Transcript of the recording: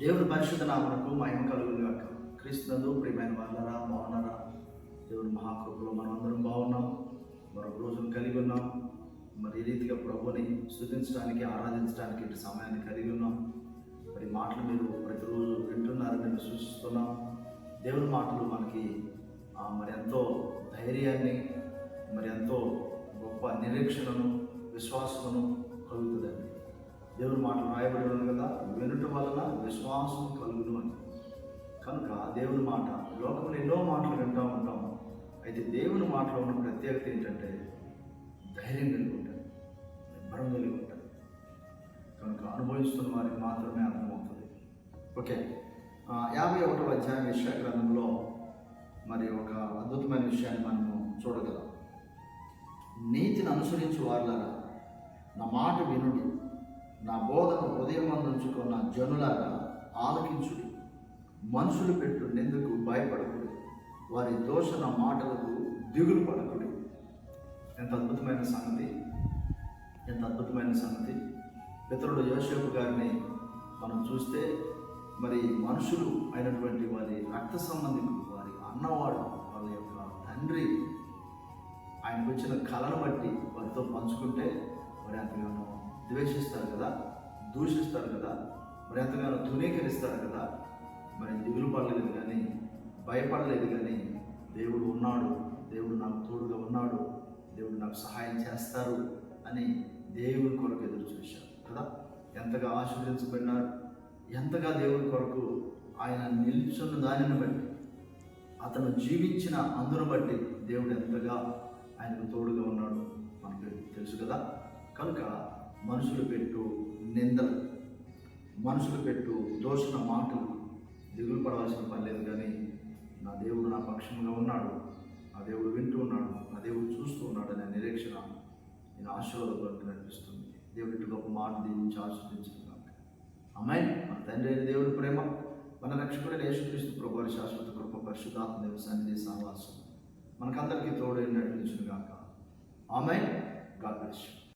దేవుని పరిశుద్ధ నామనకు మహిమ కలుగుని గాక. క్రీస్తునందు ప్రియమైన వాళ్ళరా బాగున్నారా? దేవుని మహాకృపలో మనం అందరం బాగున్నాం. మరొక రోజును కలిగి ఉన్నాం. మరి ఈ రీతిగా ప్రభుని స్థుతించడానికి ఆరాధించడానికి ఇటు సమయాన్ని కలిగి ఉన్నాం. మరి మాటలు మీరు ప్రతిరోజు వింటున్నారని మేము సూచిస్తున్నాం. దేవుని మాటలు మనకి మరి ఎంతో ధైర్యాన్ని మరి ఎంతో గొప్ప నిరీక్షణను విశ్వాసమును కలుగుతుంది. దేవుని మాటలు రాయబడి ఉంది కదా వినుట వలన విశ్వాసం కలుగును అని. కనుక దేవుని మాట లోకంలో ఎన్నో మాటలు వింటూ ఉంటాం. అయితే దేవుని మాటలో ఉన్న ప్రత్యేకత ఏంటంటే ధైర్యం కలిగి ఉంటుంది నిబ్బరం కలిగి ఉంటుంది కనుక అనుభవిస్తున్న వారికి మాత్రమే అర్థమవుతుంది. ఓకే. యాభై ఒకటో అధ్యాయం విషయ గ్రంథంలో మరి ఒక అద్భుతమైన విషయాన్ని మనము చూడగలం. నీతిని అనుసరించు వారులారా నా మాట వినుడి. నా బోధను హృదయం ఉంచుకున్న జనులారా ఆలకించుడి. మనుషులు పెట్టు నిందుకు వారి దోషణ మాటలకు దిగులు పడకూడదు ఎంత అద్భుతమైన సంగతి. ఎంత అద్భుతమైన సంగతి. పితరుడు యోసేపు గారిని మనం చూస్తే మరి మనుషులు అయినటువంటి వారి రక్త సంబంధికులు వారి అన్నవాడు వాళ్ళ యొక్క తండ్రి ఆయనకు వచ్చిన కళను బట్టి వారితో పంచుకుంటే మరి ఎంతగానో ద్వేషిస్తారు కదా దూషిస్తారు కదా మరి ఎంతగానో ధృవీకరిస్తారు కదా మరి దిగులు పడలేదు కానీ భయపడలేదు కానీ దేవుడు ఉన్నాడు దేవుడు నాకు తోడుగా ఉన్నాడు దేవుడు నాకు సహాయం చేస్తారు అని దేవుని కొరకు ఎదురు చూశారు కదా. ఎంతగా ఆశీర్వదించబడినారు ఎంతగా దేవుని కొరకు ఆయన నిల్చున్న దానిని బట్టి అతను జీవించిన అందును బట్టి దేవుడు ఎంతగా ఆయనకు తోడుగా ఉన్నాడు. మనుషులు పెట్టు నిందలు మనుషులు పెట్టు దోషణ మాటలు. దిగులు పడవలసిన పని లేదు కానీ నా దేవుడు నా పక్షంగా ఉన్నాడు. నా దేవుడు వింటూ ఉన్నాడు. నా దేవుడు చూస్తూ ఉన్నాడు అనే నిరీక్షణ నేను ఆశీర్వాదపడుతూ అనిపిస్తుంది. దేవుడి గొప్ప మాట దీవించి ఆశీర్వించిన అమ్మాయి మన తండ్రి అయిన దేవుడి ప్రేమ మన రక్షకుడైన యేసుక్రీస్తు ప్రభు శాశ్వత కృప పరిశుద్ధాత్మ దేవ సన్నిధి సహవాసం మనకందరికీ తోడైన నడిపించును గాక ఆమె గాడ్ బ్లెస్